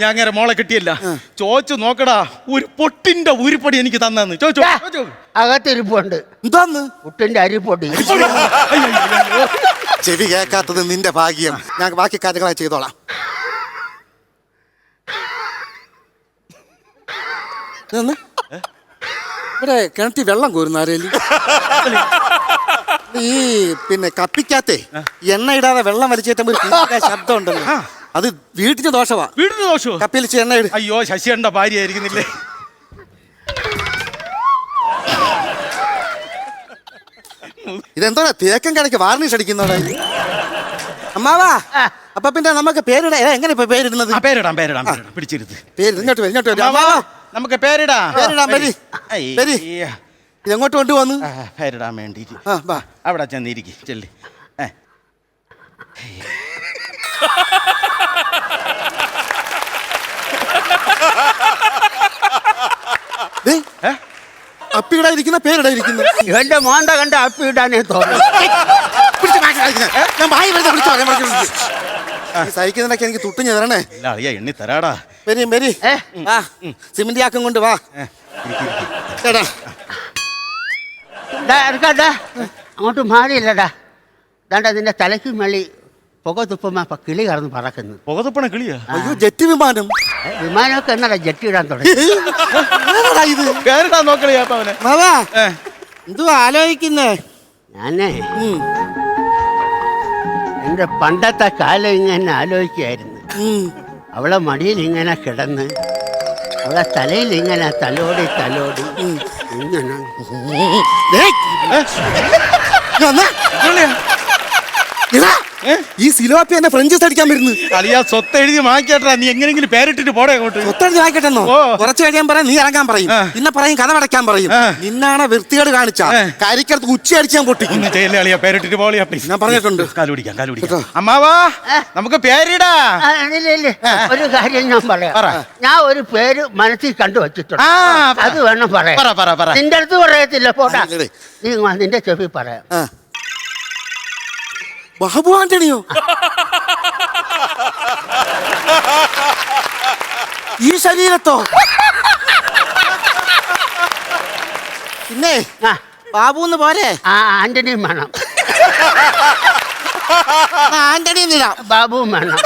ഞാൻ അങ്ങനെ മോളെ കിട്ടിയല്ല. ചോച്ചു നോക്കടാ ഒരു പൊട്ടിന്റെ ഉരുപ്പടി എനിക്ക് തന്നു ചോച്ചു. അകത്തിരിപ്പുണ്ട്. എന്താന്ന്? പൊട്ടിന്റെ അരിപ്പൊടി. ചെവി കേൾക്കാത്തത് നിന്റെ ഭാഗ്യം. ഞാൻ ബാക്കി കാര്യങ്ങളായി ചെയ്തോളാം. ഇവിടെ കിണറ്റി വെള്ളം കോരുന്ന ആരേലി? ഈ പിന്നെ കപ്പിക്കാത്തേ എണ്ണ ഇടാതെ വെള്ളം വലിച്ചേറ്റുമ്പോ ഒരു ശബ്ദം ഉണ്ടല്ലോ. അത് വീട്ടിന് ദോഷമാ വീടിന് ദോഷോ കപ്പിയിൽ എണ്ണ ഇട്. അയ്യോ ശശിയുടെ ഭാര്യ ആയിരിക്കുന്നില്ലേ? ഇതെന്തോടാ തേക്കൻ കടയ്ക്ക് വാർണിഷ് അടിക്കുന്നോടെ? അമ്മാവാ അപ്പൊ പിന്നെ നമുക്ക് പേരിടാ. എങ്ങനെ ഇപ്പൊ പേരിടുന്നത്? ആ പേരിടാം പേരിടാം പിടിച്ചിരുത് പിടിച്ചിരുത്ത്. പേര് ഇങ്ങോട്ട് വരും ഇങ്ങോട്ട് വരും. അമ്മാവാ നമുക്ക് പേരിടാ. പേരിടാം, വരി. വരി. ഇതെങ്ങോട്ട് കൊണ്ടുപോന്നു പേരിടാൻ വേണ്ടി അവിടെ ചെന്നിരിക്കും ചെല്ലി. ഏ. ദേ, പേരിടാതിരിക്കുന്നു എന്റെ മോണ്ട കണ്ട അപ്പിടാനേ തോന്നുന്നു. സഹിക്കുന്നതിനൊക്കെ എനിക്ക് തുട്ടിഞ്ഞ് തരണേ. ഇല്ല അളിയ എണ്ണി തരാടാ. വരി വരി. സിമന്റ് ആക്കം കൊണ്ട് വാ. എടുക്കാട്ടാ അങ്ങോട്ട് മാറിയില്ലടാ. ദാണ്ട നിന്റെ തലയ്ക്ക് മേളി പുക തുപ്പുമ്പോ അപ്പൊ കിളി കറന്ന് പറക്കുന്നു. പുകതുപ്പണ കിളിയാ? അയ്യോ ജെറ്റ് വിമാനം. ഏ, വിമാനമൊക്കെ എന്നാ ജെറ്റ് ഇടാൻ തുടങ്ങി? ഏതാടാ ഇത്? അവനെ. മാവാ ഏ, എന്തുവാ ആലോചിക്കുന്നേ? ഞാനേ ഉം, എന്റെ പണ്ടത്തെ കാലം ഇങ്ങനെ ആലോചിക്കായിരുന്നു ഉം. അവളെ മടിയിൽ ഇങ്ങനെ കിടന്ന് അവളെ തലയിൽ ഇങ്ങനെ തലോടി തലോടി ഇങ്ങനെ. ദേ, ഏ, ഇങ്ങ് വന്നേ. കിളിയാ? ഇതാ, ഏ? ഈ സിലോപ്പി എന്നെ ഫ്രഞ്ചസ് അടിക്കാൻ വരുന്നു. അളിയാ സ്വത്ത് എഴുതി മാറ്റിയാട്ടാ നീ എങ്ങനെങ്കിലും പേരിട്ടിട്ട് പോടെ അങ്ങോട്ട്. സ്വത്ത് വായിക്കട്ടെന്നോ. കുറച്ച് കഴിയാൻ പറയാം നീ ഇറങ്ങാൻ പറയും. പിന്നെ പറയും കഥ അടയ്ക്കാൻ പറയും. നിന്നാണ് വൃത്തികേട് കാണിച്ച. കരിക്കടുത്ത് ഉച്ച അടിച്ചാൻ പൊട്ടിക്കും അളിയ. പേരിട്ടിട്ട് പോളിയാ പ്ലീസ് ഞാൻ പറഞ്ഞിട്ടുണ്ട്. കാലുപിടിക്കാം കാലുപിടിക്കാം അമ്മാവാ നമുക്ക് പേരിടാ. ഒരു കാര്യം ഞാൻ പറയാം. ഞാൻ ഒരു പേര് മനസ്സിൽ കണ്ടു വച്ചിട്ടുണ്ട് അത് വേണം പറയാം പറ, പറ, പറ. നിന്റെ അടുത്ത് പറയത്തില്ല പോട്ടാ നീ നിന്റെ ചെവി പറയാം. ബാബു ആന്റണിയോ ഈ ശരീരത്തോ? പിന്നെ ആ. ബാബു എന്ന് പോരെ ആ ആന്റണിയും വേണം. എന്നാ ആന്റണി എന്നിടാം ബാബുവും വേണം.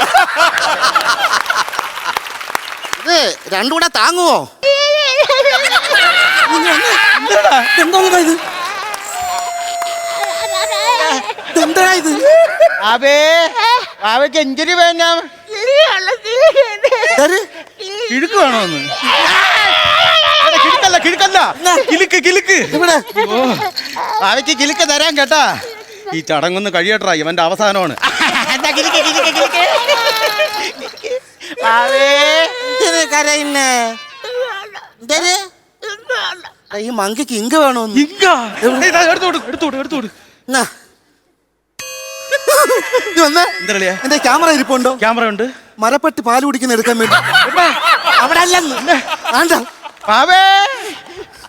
ഇത് രണ്ടും കൂടെ താങ്ങുവോ? എന്താ ഇത്? എന്താ ഇത് അവേ അവയ്ക്ക് എഞ്ചിന് വേണ്ട ഇതാര്? കിഴുക്ക് വേണോന്ന് എടാ, കിഴുക്കല്ല കിഴുക്കല്ല. കിലുക്ക് കിലുക്ക്. ഇവിടെ. ഓ. അവയ്ക്ക് കിലുക്ക് തരാൻ കേട്ടാ. ഈ ചടങ്ങൊന്ന് കഴിയട്ടാ ഇവന്റെ അവസാനമാണ്? ഈ മങ്കിക്ക് ഇങ്ക വേണോ ഇങ്ക. എടുത്തോട് എടുത്തോട് എടുത്ത് എടുത്ത് എടുത്ത് എന്നാ. എന്റെ ക്യാമറ ഇരിപ്പുണ്ടോ? ക്യാമറ ഉണ്ട്. മരപ്പെട്ടി പാൽ കുടിക്കുന്ന എടുക്കാൻ വേണ്ടി. അവിടെ അല്ലെന്ന് ആണ്ടാ പാവേ.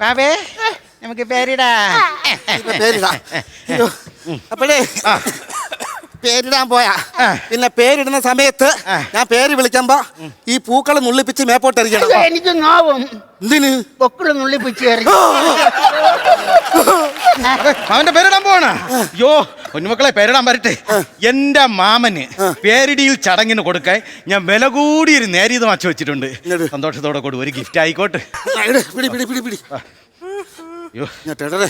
പാവേ. നമുക്ക് പേരിടാ. പേരിടാ. അപ്പോഴേ പേരിടാൻ പോയാ. പിന്നെ പേരിടുന്ന സമയത്ത് ഞാൻ പേര് വിളിക്കുമ്പോ ഈ പൂക്കളെ നുള്ളിപ്പിച്ച് മേപ്പോട്ട് എറിയണം. എനിക്ക് നോവും. എന്തിന്? പൊക്കിൾ നുള്ളിപ്പിച്ച് അവന്റെ പേരിടാൻ പോണ അയ്യോ കുഞ്ഞുമക്കളെ പേരിടാൻ വരട്ടെ എന്റെ മാമന് പേരിടിയിൽ ചടങ്ങിന് കൊടുക്കാൻ ഞാൻ വില കൂടി ഒരു നേരീത് മാച്ചു വെച്ചിട്ടുണ്ട്. സന്തോഷത്തോടെ കൊടു ഒരു ഗിഫ്റ്റ് ആയിക്കോട്ടെ. പിടി പിടി പിടി പിടി. അയ്യോ. ഇങ്ങോട്ട് ഇടരെ.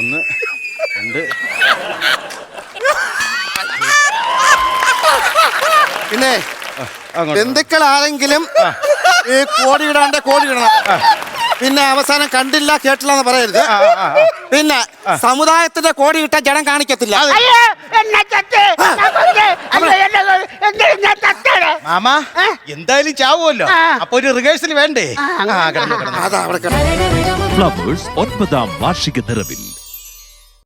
ഒന്ന് രണ്ട്. പിന്നെ അങ്ങോട്ട്. ബന്ധുക്കൾ ആരെങ്കിലും ഈ കോടി ഇടാണ്ട് കോടി ഇടണം. പിന്നെ അവസാനം കണ്ടില്ല കേട്ടില്ല എന്ന് പറയരുത്. പിന്നെ സമുദായത്തിന്റെ കോടി ഇട്ട ജനം കാണിക്കത്തില്ല. അയ്യോ എന്നെ ചത്ത്. ഞാൻ കൊന്ന്. എന്നെ എന്നെ ഞാൻ ചത്താണ്. മാമ എന്തായാലും ചാവുമല്ലോ. അപ്പൊ ഒരു റിഹേഴ്സൽ വേണ്ടേ? അതാ അവിടെ ഫ്ലവേഴ്സ് ഒൻപതാം വാർഷിക നിറവിൽ.